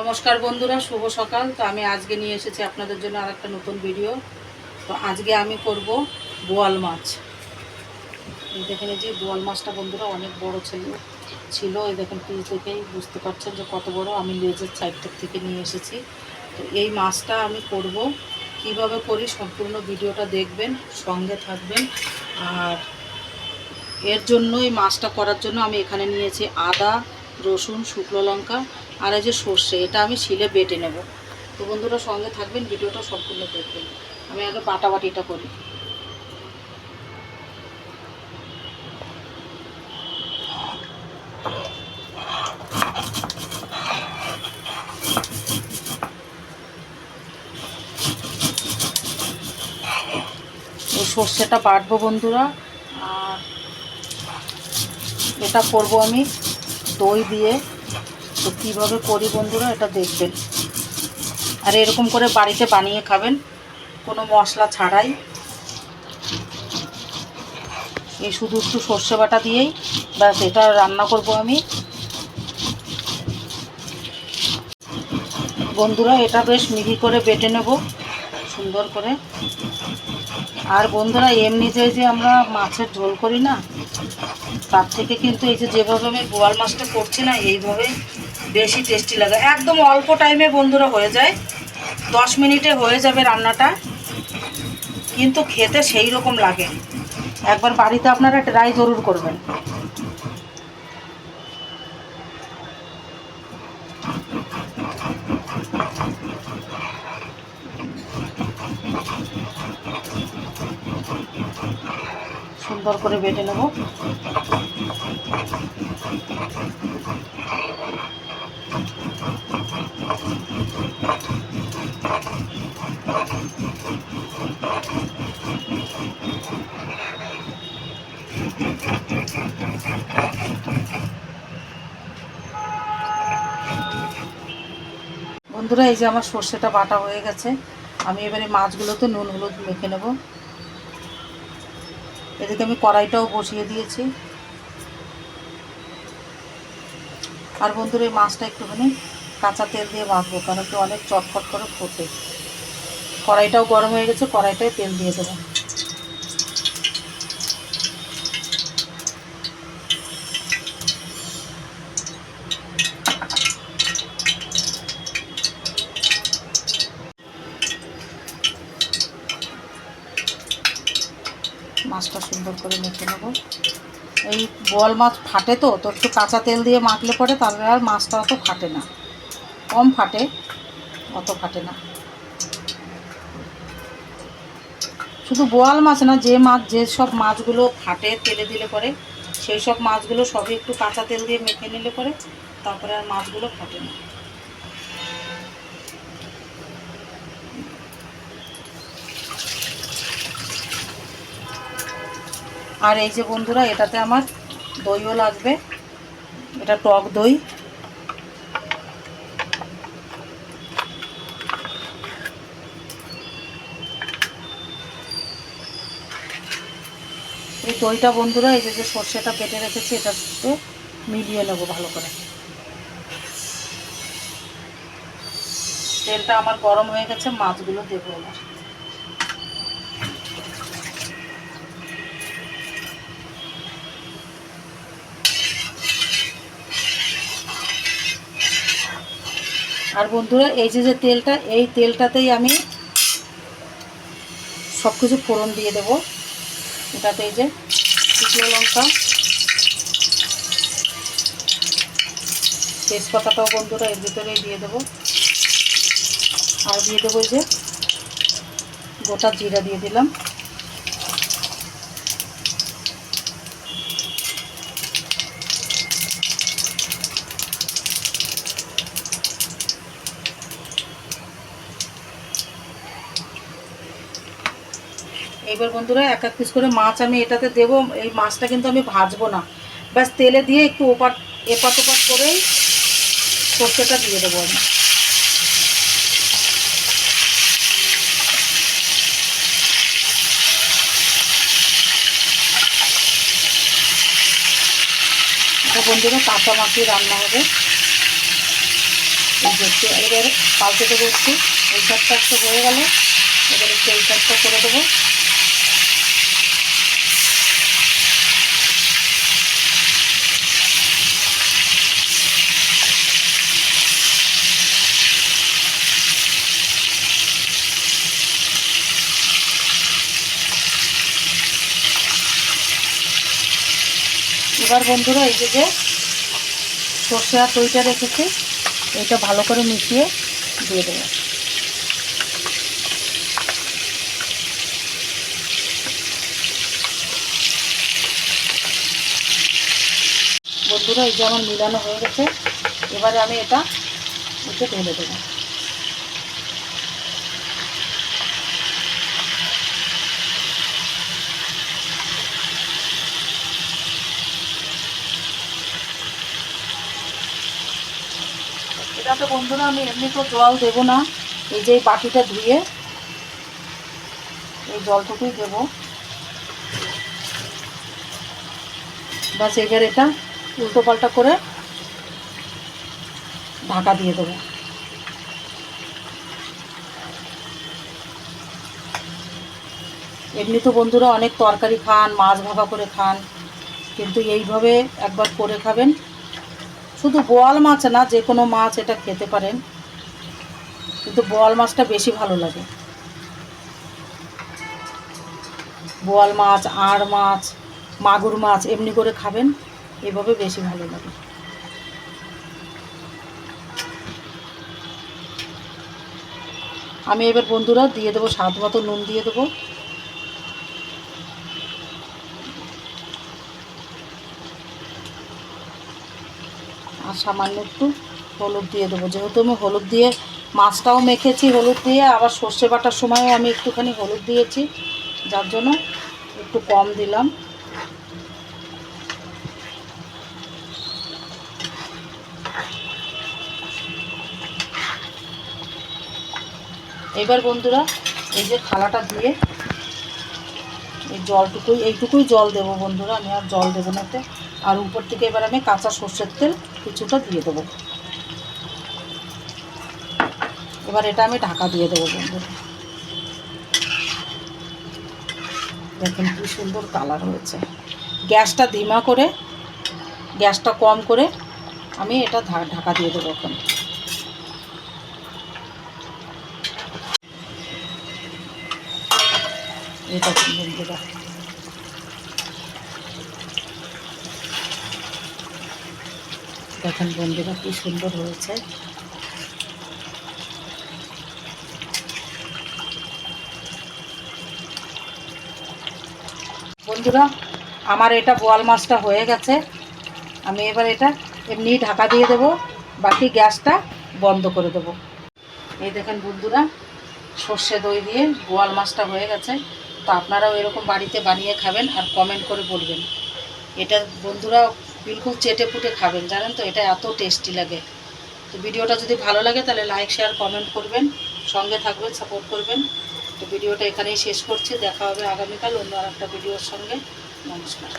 নমস্কার বন্ধুরা, শুভ সকাল। তো আমি আজকে নিয়ে এসেছি আপনাদের জন্য আর একটা নতুন ভিডিও তো আজকে আমি করব বোয়াল মাছ। এই দেখেন এই যে বোয়াল মাছটা বন্ধুরা, অনেক বড় ছিল ছিল। এই দেখেন পিস দেখেই বুঝতে পারছেন যে কত বড়। আমি লেজের সাইডটার থেকে নিয়ে এসেছি। তো এই মাছটা আমি করব। কীভাবে করি সম্পূর্ণ ভিডিওটা দেখবেন, সঙ্গে থাকবেন। আর এর জন্য এই মাছটা করার জন্য আমি এখানে নিয়েছি আদা, রসুন, শুকনো লঙ্কা। আর এই যে সর্ষে, এটা আমি শিলে বেটে নেব। তো বন্ধুরা সঙ্গে থাকবেন, ভিডিওটা সম্পূর্ণ দেখবেন। আমি আগে বাটাবাটিটা করি। সর্ষেটা বাটবো বন্ধুরা, আর এটা করব আমি দই দিয়ে। তো কীভাবে করি বন্ধুরা এটা দেখবেন। আর এরকম করে বাড়িতে বানিয়ে খাবেন, কোনো মশলা ছাড়াই। এই শুধু একটু সর্ষে বাটা দিয়েই, ব্যাস, এটা রান্না করব আমি। বন্ধুরা এটা বেশ মিহি করে বেটে নেব, সুন্দর করে। আর বন্ধুরা এমনিতে যে আমরা মাছের ঝোল করি না, তার থেকে কিন্তু এই যে যেভাবে আমি বোয়াল মাছটা করছি না, এইভাবে বেশি টেস্টি লাগে। একদম অল্প টাইমে বন্ধুরা হয়ে যায়। দশ মিনিটে হয়ে যাবে রান্নাটা। কিন্তু খেতে সেই রকম লাগে। একবার বাড়িতে আপনারা ট্রাই জরুর করবেন। সুন্দর করে বেটে নেব। বন্ধুরা, এই যে আমার সর্ষেটা বাটা হয়ে গেছে। আমি এবারে মাছগুলোতে নুন হলুদ মেখে নেব। এদিকে আমি কড়াইটাও বসিয়ে দিয়েছি। আর বন্ধুরা, এই মাছটা একটুখানি কাঁচা তেল দিয়ে মাখবো কারণ একটু অনেক চটফট করে ফোটে। কড়াইটাও গরম হয়ে গেছে, কড়াইটায় তেল দিয়ে দেবো। মাছটা সুন্দর করে মেখে নেব। এই বোয়াল মাছ ফাটে তো তো একটু কাঁচা তেল দিয়ে মাখলে পরে তাহলে আর মাছটা অত ফাটে না। কম ফাটে, অত ফাটে না। শুধু বোয়াল মাছ না, যে মাছ, যে সব মাছগুলো ফাটে তেলে দিলে পরে, সেই সব মাছগুলো সবই একটু কাঁচা তেল দিয়ে মেখে নিলে পরে তারপরে আর মাছগুলো ফাটে না। আর এই যে বন্ধুরা, এটাতে আমার দইও লাগবে। এটা টক দই। এই দইটা বন্ধুরা, এই যে সর্ষেটা কেটে রেখেছি, এটাতে মিলিয়ে নেব ভালো করে। তেলটা আমার গরম হয়ে গেছে, মাছগুলো দেবো এবার। আর বন্ধুরা, এই যে যে তেলটা, এই তেলটাতেই আমি সব কিছু ফোড়ন দিয়ে দেবো। এটাতে এই যে শুকনো লঙ্কা, তেজপাতাটাও বন্ধুরা এর ভিতরেই দিয়ে দেবো। আর দিয়ে দেবো যে গোটা জিরা দিয়ে দিলাম। এইবার বন্ধুরা এক এক পিস করে মাছ আমি এটাতে দেব, এই মাছটা কিন্তু আমি ভাজবো না। ব্যাস, তেলে দিয়ে একটু ওপাট, এপাট ওপাট করেই সর্ষেটা দিয়ে দেবো আমি। বন্ধুরা, কাঁচা মাছি রান্না হবে। এবার পাল্টে দেবো একটু। এই সাইডটা একটু হয়ে গেল, এবার একটু এই সাইডটা করে দেবো। এবার বন্ধুরা এই যে যে সর্ষে আর দইটা রেখেছি, এটা ভালো করে মিশিয়ে দিয়ে দেবো। বন্ধুরা এই যে আমার মিলানো হয়ে গেছে, এবারে আমি এটা এতে ঢেলে দেবো। এটাতে বন্ধুরা, আমি এমনি তো জল দেবো না। এই যে বাটিটা ধুয়ে এই জলটুকুই দেবো। বাস এবার এটা উল্টো পাল্টা করে ঢাকা দিয়ে দেবো। এমনি তো বন্ধুরা অনেক তরকারি খান, মাছ ভাপা করে খান, কিন্তু এইভাবে একবার করে খাবেন। শুধু বোয়াল মাছ না, যে কোনো মাছ এটা খেতে পারেন। কিন্তু বোয়াল মাছটা বেশি ভালো লাগে। বোয়াল মাছ, আড় মাছ, মাগুর মাছ এমনি করে খাবেন, এভাবে বেশি ভালো লাগে। আমি এবার বন্ধুরা দিয়ে দেবো স্বাদ মতো নুন দিয়ে দেবো। আর সামান্য একটু হলুদ দিয়ে দেবো যেহেতু আমি হলুদ দিয়ে মাছটাও মেখেছি, হলুদ দিয়ে, আবার সর্ষে বাটার সময়ও আমি একটুখানি হলুদ দিয়েছি, যার জন্য একটু কম দিলাম এবার বন্ধুরা, এই যে থালাটা দিয়ে এই জলটুকুই, এইটুকুই জল দেবো বন্ধুরা, আমি আর জল দেবো না এতে। আর উপর থেকে এবার আমি কাঁচা সর্ষের তেল কিছুটা দিয়ে দেবো। এবার এটা আমি ঢাকা দিয়ে দেবো বন্ধুরা। দেখেন কি সুন্দর কালার হয়েছে। গ্যাসটা ধিমা করে, গ্যাসটা কম করে আমি এটা ঢাকা দিয়ে দেবো এখন। এটা বন্ধুরা? দেখেন বন্ধুরা কি সুন্দর হয়েছে। বন্ধুরা, আমার এটা বোয়াল মাছটা হয়ে গেছে। আমি এবার এটা এমনি ঢাকা দিয়ে দেব, বাকি গ্যাসটা বন্ধ করে দেব। এই দেখেন বন্ধুরা, সর্ষে দই দিয়ে বোয়াল মাছটা হয়ে গেছে। তো আপনারাও এরকম বাড়িতে বানিয়ে খাবেন আর কমেন্ট করে বলবেন। এটা বন্ধুরা বিলকুল চেটে পুটে খাবেন, জানেন তো? এটা এত টেস্টি লাগে। তো ভিডিওটা যদি ভালো লাগে তাহলে লাইক শেয়ার কমেন্ট করবেন, সঙ্গে থাকবেন সাপোর্ট করবেন। তো ভিডিওটা এখানেই শেষ করছি, দেখা হবে আগামীকাল অন্য আর একটা ভিডিওর সঙ্গে। নমস্কার।